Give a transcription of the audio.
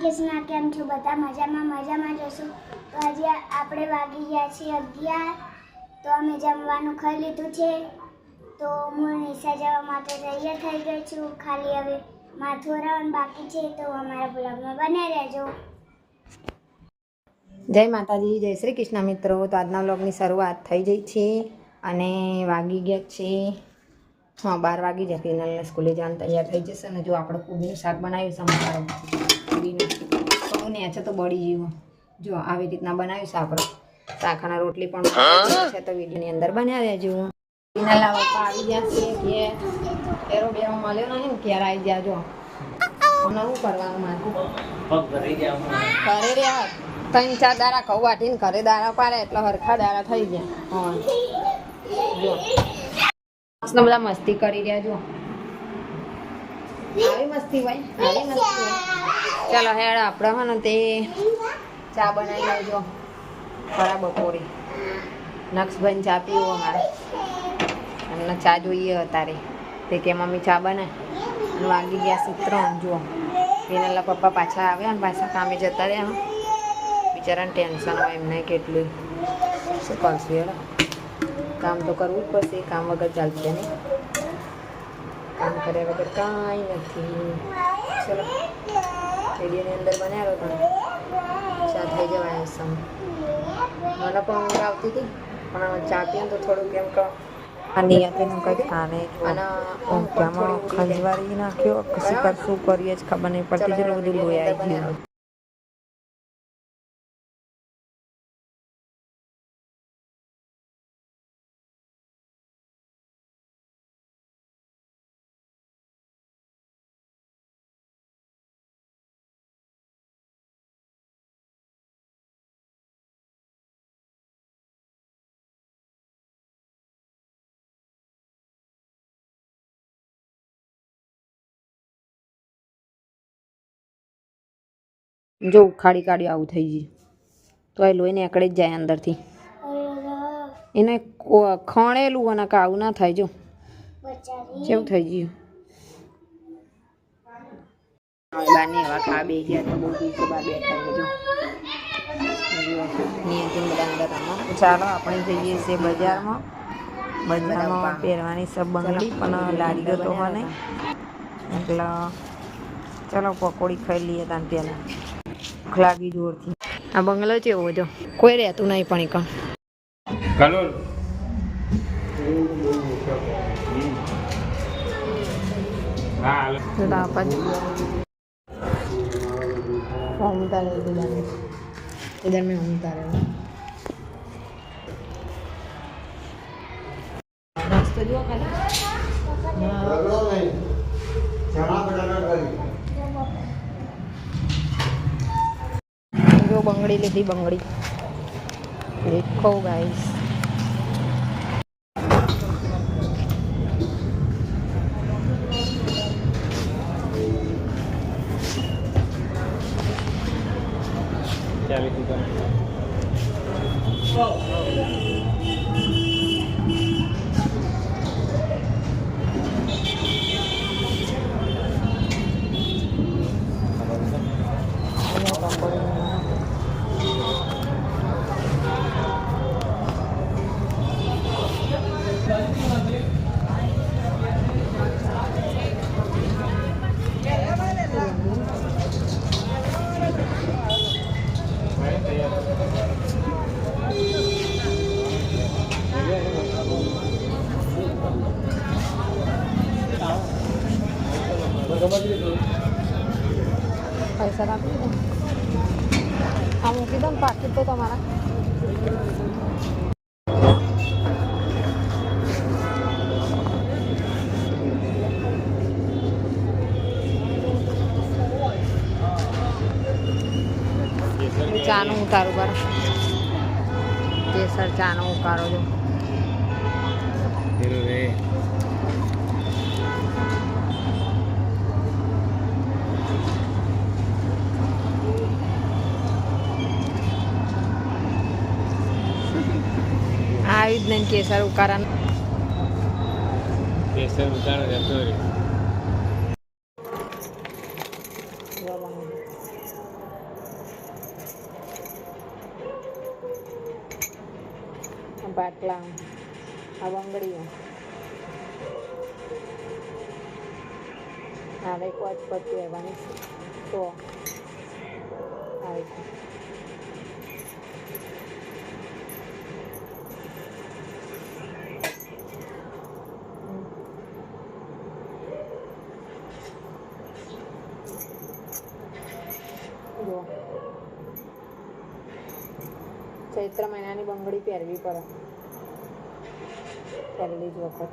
કૃષ્ણ કેમ છો? બધા મજામાં મજામાં જશું તો આજે આપણે વાગી ગયા છીએ અગિયાર. તો અમે જમવાનું ખાઈ લીધું છે. તો હું નિશા જવા માટે તૈયાર થઈ ગઈ છું. ખાલી હવે માથું ઓરાવવાનું બાકી છે. તો અમારા બ્લોગમાં બને રહેજો. જય માતાજી, જય શ્રી કૃષ્ણ મિત્રો. તો આજના બ્લોગની શરૂઆત થઈ ગઈ છે અને વાગી ગયા છે, હા, બાર વાગી જાય ફિનલને સ્કૂલે જવાનું તૈયાર થઈ જશે અને જો આપણે કુબીનું શાક બનાવ્યું છે, અમારું ને છે તો બળી ગયું. જો આવી રીતના બનાવ્યું છે આપણે. શાખાના રોટલી પણ છે તો વિડીયોની અંદર બનાવ્યા જો ફિનલના પપ્પા આવી ગયા છે કે એરો બેરો મળ્યો નહીં ને ક્યારે આવી ગયા જો. હમણાં શું કરવાનું ઘરે રહ્યા ત્રણ ચાર દાડા ઘઉં વાટીને ઘરે દાડા પાડે એટલે હરખા દાડા થઈ ગયા. હા. જો. મસ્ત બધા મસ્તી કરી રહ્યા જો. આવી મસ્તી ભાઈ આવી મસ્તી ચાલો, હેડ, આપણે હે ને તે ચા બનાવી લેજો ખરા બપોરે. નક્ષભાઈ ચા પીવો અમારે એમને ચા જોઈએ અત્યારે. તે કે, મમ્મી, ચા બનાય વાગી ગયા છે ત્રણ, જુઓ. એના પપ્પા પાછા આવ્યા ને પાછા કામે જતા રહ્યા બિચારાને ટેન્શન હોય એમને કેટલું શું કરશું યાર કામ તો કરવું જ પડશે, કામ વગર ચાલશે નહીં. કામ કર્યા વગર કાંઈ નથી. ચલો રેડિયોની અંદર બનાવ્યો પણ ચા થઈ જવાય સમ. મને પણ ઊંઘ આવતી હતી પણ ચા પીએ તો થોડુંક એમ કહો. નિયતિનું કંઈક અને ઊંઘામાં ખંજવારી નાખ્યો કશી કરશું કરીએ જ ખબર નહીં પડતી જેટલું બધું લોહી આવી ગયું. જો ઉખાડી કાઢી આવું થઈ ગયું. તો એ લોહી નીકળી જ જાય અંદરથી. એને ખણેલું અને કાવું ના થાય જો. બચારી. કેવું થઈ ગયું. ખા બે ગયા તો બહુ દિવસે બાર બેઠા જો. નિયંત્રણ બધા અંદર ચાલો આપણે જઈએ છીએ બજારમાં. બજારમાં પહેરવાની સબ બંગડી પણ લાડીઓ તો હોય નહીં. એટલે ચાલો પકોડી ખાઈ લઈએ તાન પહેલાં. ભૂખ લાગી જોરથી. આ બંગલો કેવો જો. કોઈ રહેતું નહીં પણ એકણ કલોલ. આપા જ ફોર્મ ઉતારે બધાને ઇધર મેં હું ઉતારે નાસ્તો જુઓ ખાલી જો બંગડી લીધી બંગડી દેખો ગાઈસ ચાલીસ રૂપિયા પૈસા રાખી દો આ મૂકી દો ને પાકીટ તો તમારા. ચાનું ઉતારું કરો કેસર ચાનો ઉકાળો જો. આવી જ નહીં કેસર ઉકારા કેસર ઉકાળો જતો રે બાટલા, આ બંગડીઓ. હવે કોચ પછી રહેવાની છે તો છે છે જો. ચૈત્ર મહિનાની બંગડી પહેરવી પડે. પહેલી જ વખત.